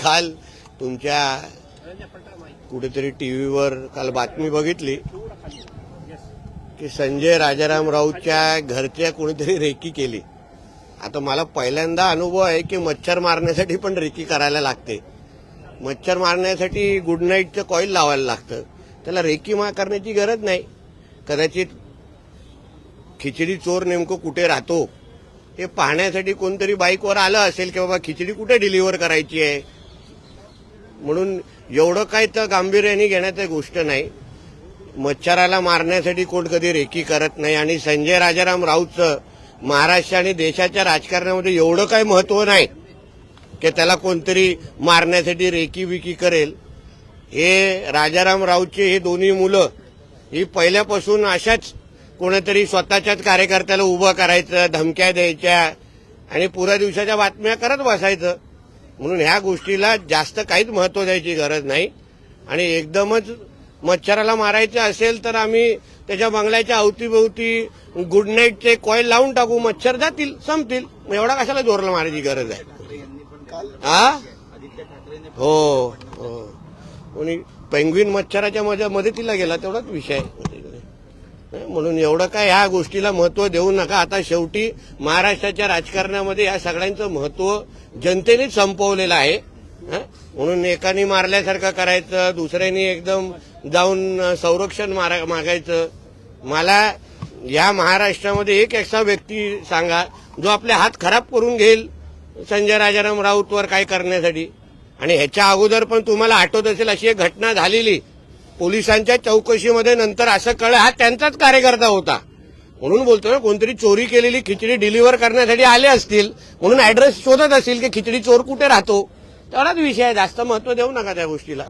खाल तुमच्या कुठेतरी टी व्हीवर काल बातमी बघितली की संजय राजाराम राऊतच्या घरच्या कोणीतरी रेकी केली. आता मला पहिल्यांदा अनुभव आहे की मच्छर मारण्यासाठी पण रेकी करायला लागते. मच्छर मारण्यासाठी गुड नाईटचं कॉईल लावायला लागतं. त्याला रेकी मा करण्याची गरज नाही. कदाचित खिचडी चोर नेमकं कुठे राहतो हे पाहण्यासाठी कोणतरी बाईकवर आलं असेल की बाबा खिचडी कुठे डिलिव्हर करायची आहे? म्हणून एवढं काय तर गांभीर्याने घेण्याची गोष्ट नाही. मच्छराला मारण्यासाठी कोण कधी रेकी करत नाही आणि संजय राजाराम राऊतचं महाराष्ट्र आणि देशाच्या राजकारणामध्ये एवढं काय महत्त्व नाही की त्याला कोणतरी मारण्यासाठी रेकी विकी करेल. हे राजाराम राऊतचे हे दोन्ही मुलं ही पहिल्यापासून अशाच कोणीतरी स्वतःच्याच कार्यकर्त्याला उभं करायचं धमक्या द्यायच्या आणि पुऱ्या दिवसाच्या बातम्या करत बसायचं. म्हणून ह्या गोष्टीला जास्त काहीच महत्त्व द्यायची गरज नाही. आणि एकदमच मच्छराला मारायचं असेल तर आम्ही त्याच्या बंगल्याच्या अवतीभोवती गुड नाईटचे कॉईल लावून टाकू मच्छर जातील संपतील. मग एवढा कशाला जोरला मारायची गरज आहे? हा हो हो. कोणी पेंग्विन मच्छराच्या मजा मदतीला गेला तेवढाच विषय आहे. म्हणून एवढं काय ह्या गोष्टीला महत्त्व देऊ नका. आता शेवटी महाराष्ट्राच्या राजकारणामध्ये या सगळ्यांचं महत्त्व जनतेनेच संपवलेलं आहे. म्हणून एकाने मारल्यासारखं करायचं दुसऱ्यानी एकदम जाऊन संरक्षण मागायचं. मला या महाराष्ट्रामध्ये एक असा व्यक्ती सांगा जो आपले हात खराब करून घेईल संजय राजाराम राऊतवर काय करण्यासाठी. आणि ह्याच्या अगोदर पण तुम्हाला आठवत असेल अशी एक घटना झालेली. पोलिसांच्या चौकशीमध्ये नंतर असं कळलं हा त्यांचाच कार्यकर्ता होता. म्हणून बोलतो ना कोणतरी चोरी केलेली खिचडी डिलिव्हर करण्यासाठी आले असतील म्हणून ऍड्रेस शोधत असतील की खिचडी चोर कुठे राहतो? तेवढाच विषय आहे जास्त महत्त्व देऊ नका त्या गोष्टीला.